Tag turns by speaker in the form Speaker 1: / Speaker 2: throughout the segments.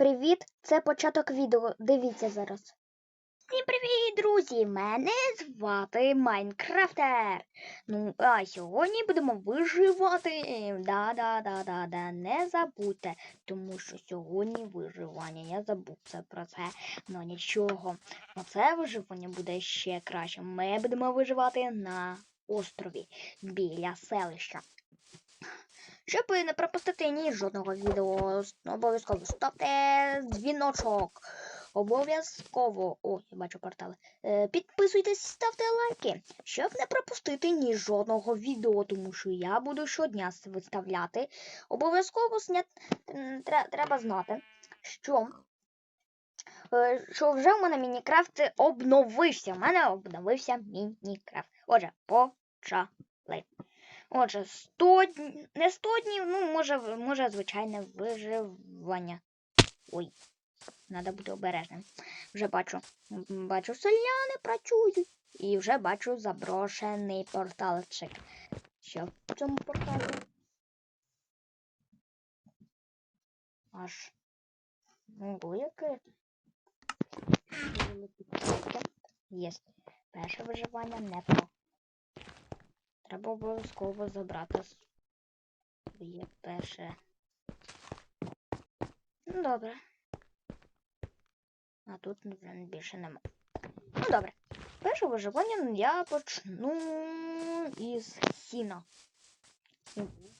Speaker 1: привіт! Це початок відео. Дивіться зараз. Всім привіт, друзі! Мене звати Майнкрафтер. Ну, а сьогодні будемо виживати. Да-да-да-да-да. Не забудьте, тому що сьогодні виживання. Я забув це про це. Ну нічого. Оце виживання буде ще краще. Ми будемо виживати на острові біля селища. Щоб не пропустити ні жодного відео, обов'язково ставте дзвіночок. Обов'язково. О, я бачу портали. Е, підписуйтесь, ставте лайки, щоб не пропустити ні жодного відео, тому що я буду щодня виставляти. Обов'язково снят... треба знати, що, е, що вже в мене Мінікрафт обновився. У мене обновився Мінікрафт. Отже, почали. Отже, 100 днів, не 100 днів, ну, може, може, звичайне виживання. Ой, треба бути обережним. Вже бачу, бачу, селяни працюють. І вже бачу заброшений порталчик. Що в цьому порталі? Аж. Ну, яке. Є. Перше виживання не про. Треба обов'язково забрати своє перше. Ну, добре. А тут вже більше нема. Ну, добре. Перше виживання я почну із сіна. Мгм.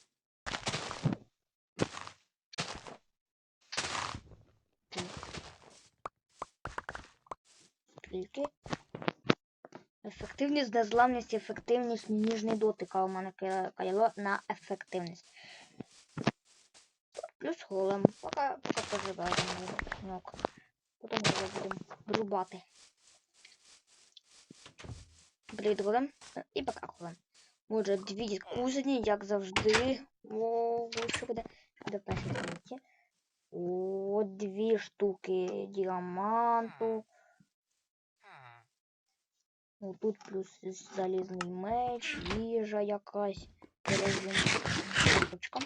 Speaker 1: Ефективність, незламність, ефективність, ніжний дотик, а у мене кайло на ефективність. Плюс голем. Поки, поки поживаємо. Ну, потім вже будемо рубати. Привіт, голем. І пока голем. Отже, дві кузні, як завжди. О, що буде? Перші зміті? О, дві штуки діаманту. Ну, тут плюс залізний меч, їжа якась. Перезимочка.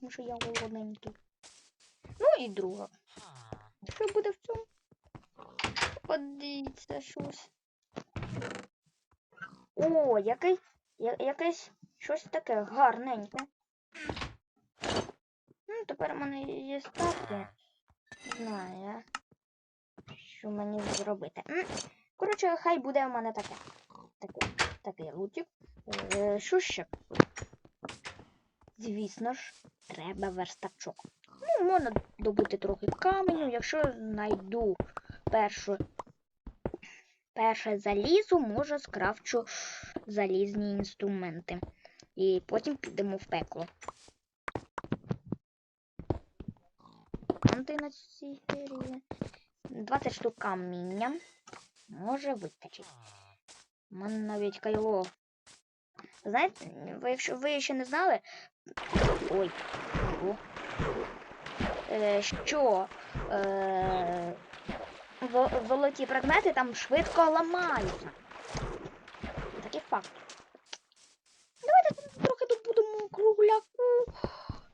Speaker 1: Тому що я голодненький. Ну і друга. Що буде в цьому? Подивіться щось. О, який, якесь щось таке гарненьке. Ну, тепер у мене є ставки. Не знаю що мені зробити. Коротше, хай буде у мене таке. Таке, такий лутик. Е, що ще? Звісно ж, треба верстачок. Ну, можна добути трохи каменю, якщо знайду першу, перше залізо, може скрафчу залізні інструменти. І потім підемо в пекло. Там ти на цій серії. 20 штук каміння. Може вистачить. У мене навіть кайло. Знаєте, ви, якщо ви ще не знали. Ой. ого. Е, що е, золоті предмети там швидко ламаються. Такий факт. Давайте трохи добудемо кругляку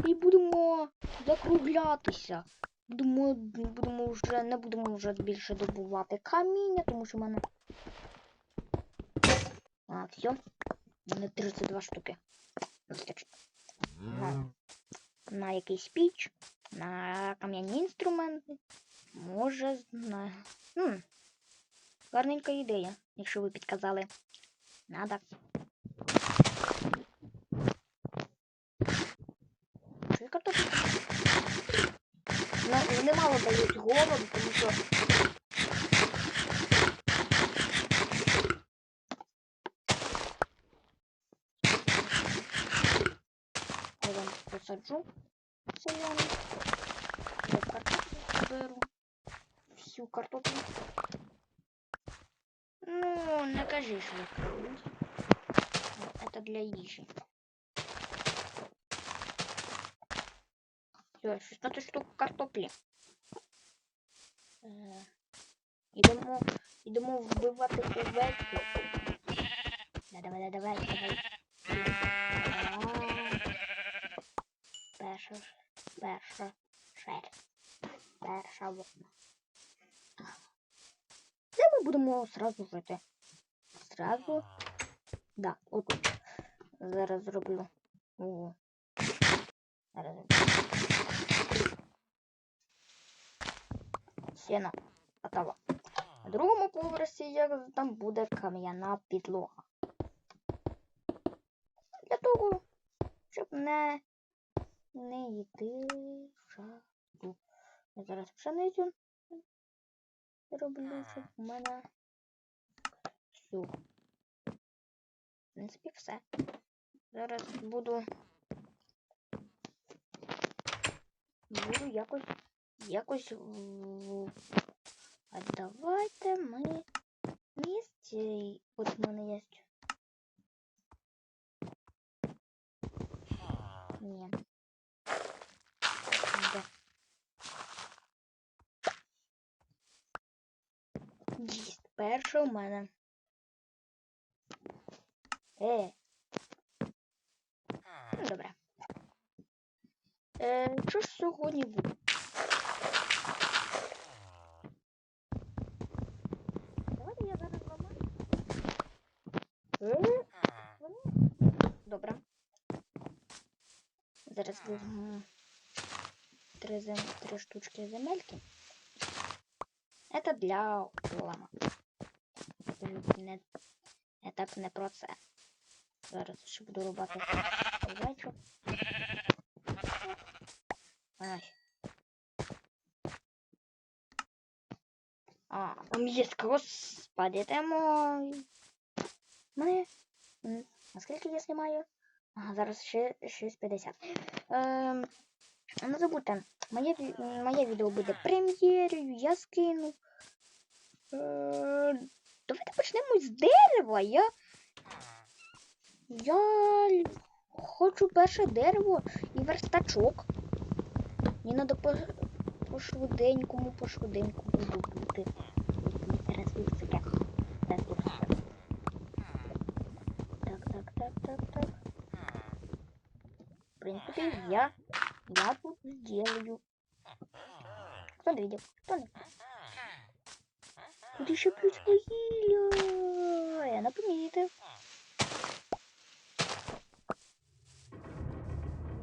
Speaker 1: і будемо закруглятися. Будемо, будемо вже, не будемо вже більше добувати каміння, тому що в мене. А, все. У мене 32 штуки. Вистачить. На, на якийсь піч, на кам'яні інструменти. Може, на. Хм. Гарненька ідея, якщо ви підказали. Надо. Я картоплю? Ну, вони мало дають голод, тому що. посаджу селяни. Я картоплю беру. Всю картоплю. Ну, не кажи, що я краду. Это для їжі. Все, 16 штук картоплі. Ідемо, ідемо вбивати овечку. Да, давай, давай, давай. Перша, перша шерсть. Перша вона. Це ми будемо сразу жити. Сразу. Да, отут. Зараз зроблю. О. Зараз зроблю. Сіно. Готово. На другому поверсі як там буде кам'яна підлога. Для того, щоб не, не йти в шаду. Я зараз пшеницю роблю, щоб у мене все. В принципі, все. Зараз буду. Буду якось якось а давайте ми місці. От в мене є. Ні. Де? Дійсно, перше у мене. Е. Ну, добре. Е, що ж сьогодні буде? Зараз візьму три, зем... три штучки земельки. Это для лама. Не, я так не про це. Зараз ще буду рубати овечок. Ай. А, там є господи, ти мой. Мене. м, А скільки я знімаю? Ага, зараз ще 6.50. Ем, не забудьте, моє, моє відео буде прем'єрою, я скину. Е, давайте почнемо з дерева. Я. Я хочу перше дерево і верстачок. Мені треба по, по швиденькому, по швиденькому добути. Ресурсики. Ресурсики. Так, так, так, так, так. В принципе, я, я тут сделаю. Кто не видел? Кто не? Тут еще плюс вугілля. Я не помітив.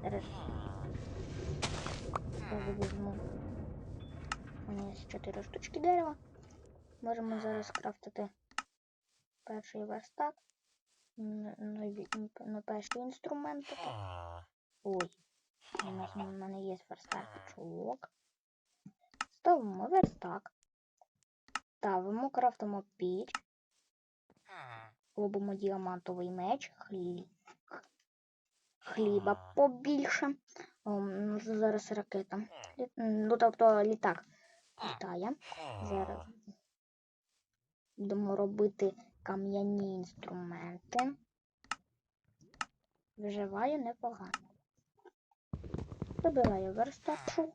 Speaker 1: Зараз. Я візьму. У мене є 4 штучки дерева. Можемо зараз крафтити перший верстак. Н- нові- н- ну, перший інструмент такий. Ой, у нас у мене є верстачок. Ставимо верстак. Ставимо, крафтимо піч. Робимо діамантовий меч, хліб. Хліба побільше. О, зараз ракета. Лі- Ну, тобто літак літає. Зараз будемо робити кам'яні інструменти. Виживаю непогано. Забираю верстачок.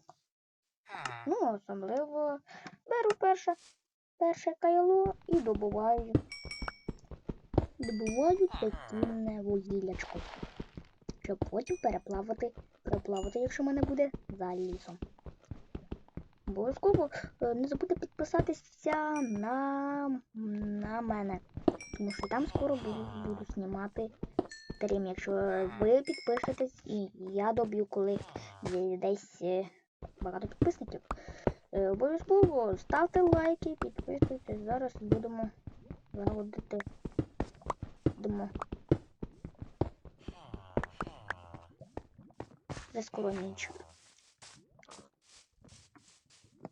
Speaker 1: Ну, особливо беру перше, перше кайло і добуваю. Добуваю такінне вугіллячко. Щоб потім переплавати, переплавати, якщо в мене буде за лісом. Обов'язково е, не забудьте підписатися на, на мене. Тому що там скоро буду, буду знімати стрім. Якщо ви підпишетесь і я доб'ю, коли десь е, багато підписників. Е, Обов'язково ставте лайки, підписуйтесь. Зараз будемо заводити. Будемо. Вже скоро ніч.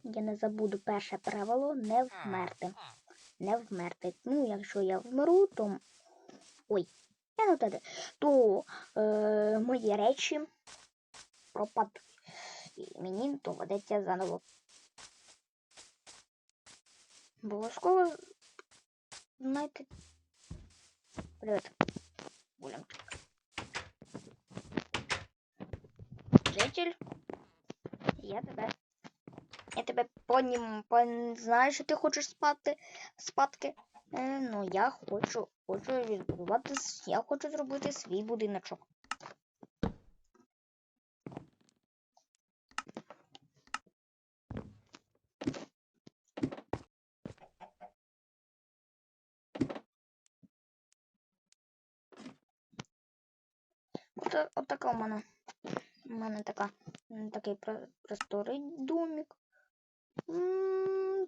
Speaker 1: Я не забуду перше правило не вмерти. Не вмерти. Ну, якщо я вмру, то. Ой. То е, мої речі пропадуть. І мені доведеться заново. Обов'язково, знаєте. Привіт. Гулямчик. Житель. Я тебе. Я тебе понім, пон... знаю, що ти хочеш спати спадки. Е, ну, я хочу, хочу відбудувати, я хочу зробити свій будиночок. От, така у мене. У мене така, такий про- просторий домик.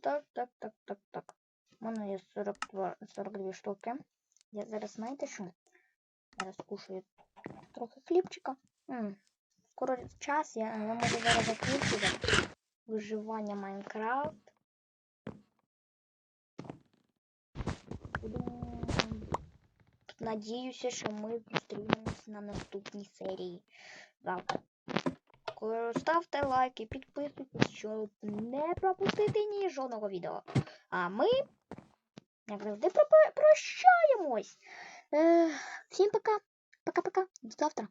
Speaker 1: Так, так, так, так, так. У мене є 42, 42 штуки. Я зараз знаєте що? Зараз кушаю трохи хлібчика. Скоро час, я, я можу зараз закінчити виживання Майнкрафт. Надіюся, що ми зустрінемось на наступній серії завтра. Ставте лайки, підписуйтесь, щоб не пропустити ні жодного відео. А ми, як завжди, прощаємось. Е, всім пока. Пока-пока. До завтра.